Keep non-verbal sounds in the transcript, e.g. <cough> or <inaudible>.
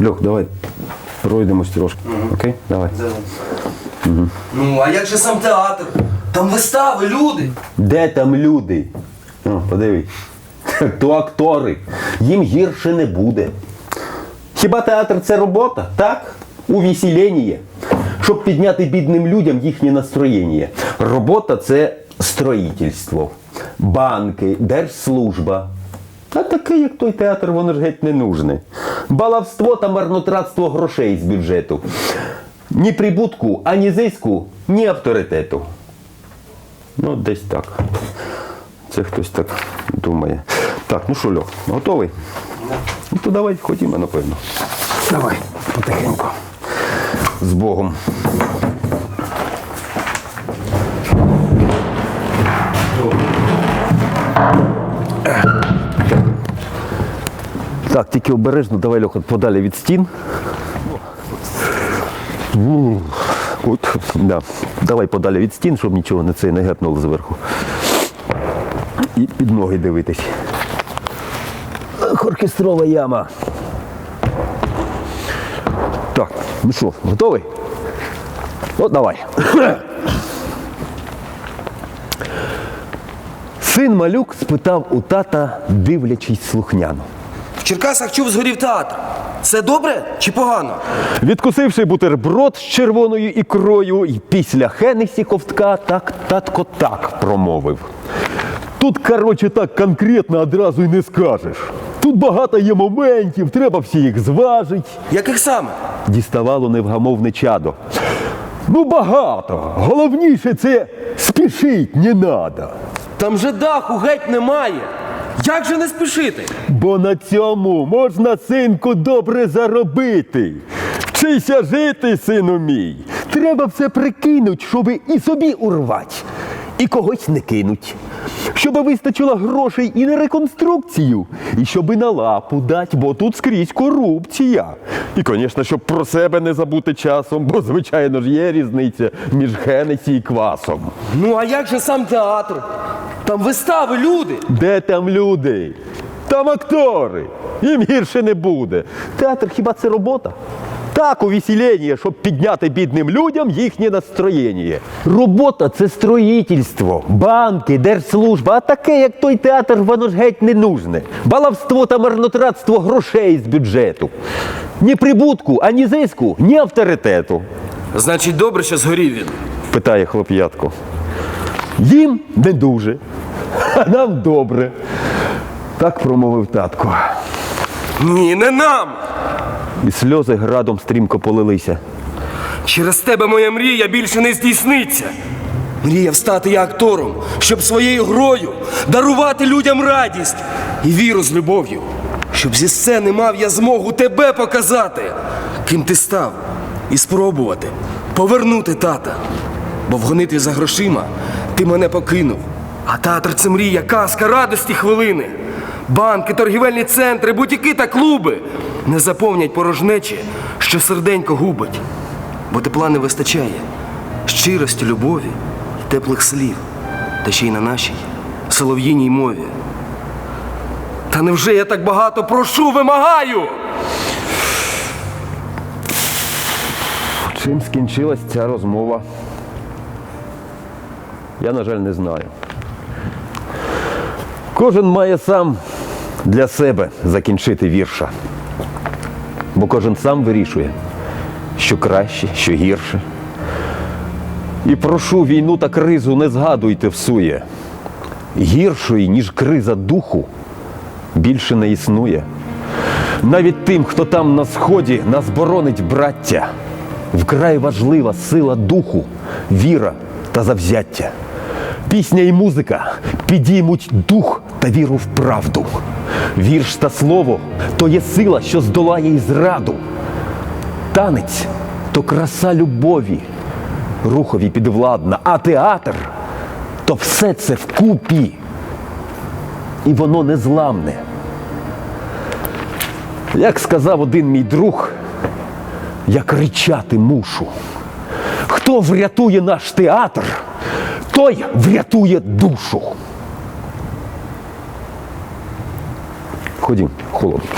Льох, давай пройдемось трошки. Окей? Давай. Ну, а як же сам театр? Там вистави, люди. Де там люди? О, подивись. <laughs> То актори. Їм гірше не буде. Хіба театр це робота? Так? Увеселення. Щоб підняти бідним людям їхнє настроєння. Робота це строїтельство, банки, держслужба. А таке, як той театр, воно ж геть не нужне. Балавство та марнотратство грошей з бюджету. Ні прибутку, ані зиску, ні авторитету. Ну, десь так. Це хтось так думає. Так, ну що, Льох, готовий? Ну то давай ходімо, напевно. Давай, потихеньку. З Богом. Так, тільки обережно, давай, Льоха, подалі від стін. От, да. Давай подалі від стін, щоб нічого не це не гепнуло зверху. І під ноги дивитись. Оркестрова яма. Так, ну що, готовий? От давай. Син малюк спитав у тата, дивлячись слухняно. Черкасах чув згорів театр. Це добре чи погано? Відкусивши бутерброд з червоною ікрою, і після Хенесі ковтка так татко так промовив. Тут, коротше, так конкретно одразу й не скажеш. Тут багато є моментів, треба всі їх зважити. Яких саме? Діставало невгамовне чадо. Ну багато. Головніше це спішить не надо. Там же даху геть немає. Як же не спішити? Бо на цьому можна, синку, добре заробити. Вчися жити, сину мій. Треба все прикинуть, щоби і собі урвати, і когось не кинуть. Щоби вистачило грошей і на реконструкцію, і щоби на лапу дать, бо тут скрізь корупція. І, звісно, щоб про себе не забути часом, бо, звичайно ж, є різниця між Хенесі і квасом. Ну, а як же сам театр? Там вистави, люди. Де там люди? Там актори. Їм гірше не буде. Театр хіба це робота? Так, увеселення, щоб підняти бідним людям їхнє настроєння. Робота це строїтельство, банки, держслужба, а таке, як той театр, воно ж геть не нужне. Балавство та марнотратство грошей з бюджету. Ні прибутку, ані зиску, ні авторитету, Значить, добре, що згорів він. питає хлоп'ятко. Їм не дуже, а нам добре. Так промовив татко. Ні, не нам. І сльози градом стрімко полилися. Через тебе моя мрія більше не здійсниться. Мріяв стати я актором, щоб своєю грою дарувати людям радість і віру з любов'ю. Щоб зі сцени мав я змогу тебе показати, ким ти став, і спробувати повернути тата. Бо в гонитві за грошима ти мене покинув. А театр це мрія, казка, радості хвилини. Банки, торгівельні центри, бутіки та клуби не заповнять порожнечі, що серденько губить бо тепла не вистачає, щирості, любові, і теплих слів, та ще й на нашій солов'їній мові. Та невже я так багато прошу, вимагаю? Чим скінчилась ця розмова? Я, на жаль, не знаю. Кожен має сам для себе закінчити вірша. Бо кожен сам вирішує, що краще, що гірше. І прошу війну та кризу не згадуйте всує. Гіршої, ніж криза духу, більше не існує. Навіть тим, хто там на сході нас боронить браття, вкрай важлива сила духу, віра та завзяття. Пісня і музика підіймуть дух та віру в правду. Вірш та слово то є сила, що здолає і зраду. Танець то краса любові, рухові підвладна, а театр то все це вкупі. І воно незламне. Як сказав один мій друг, я кричати мушу. Хто врятує наш театр, той врятує душу. Ходім, холодно.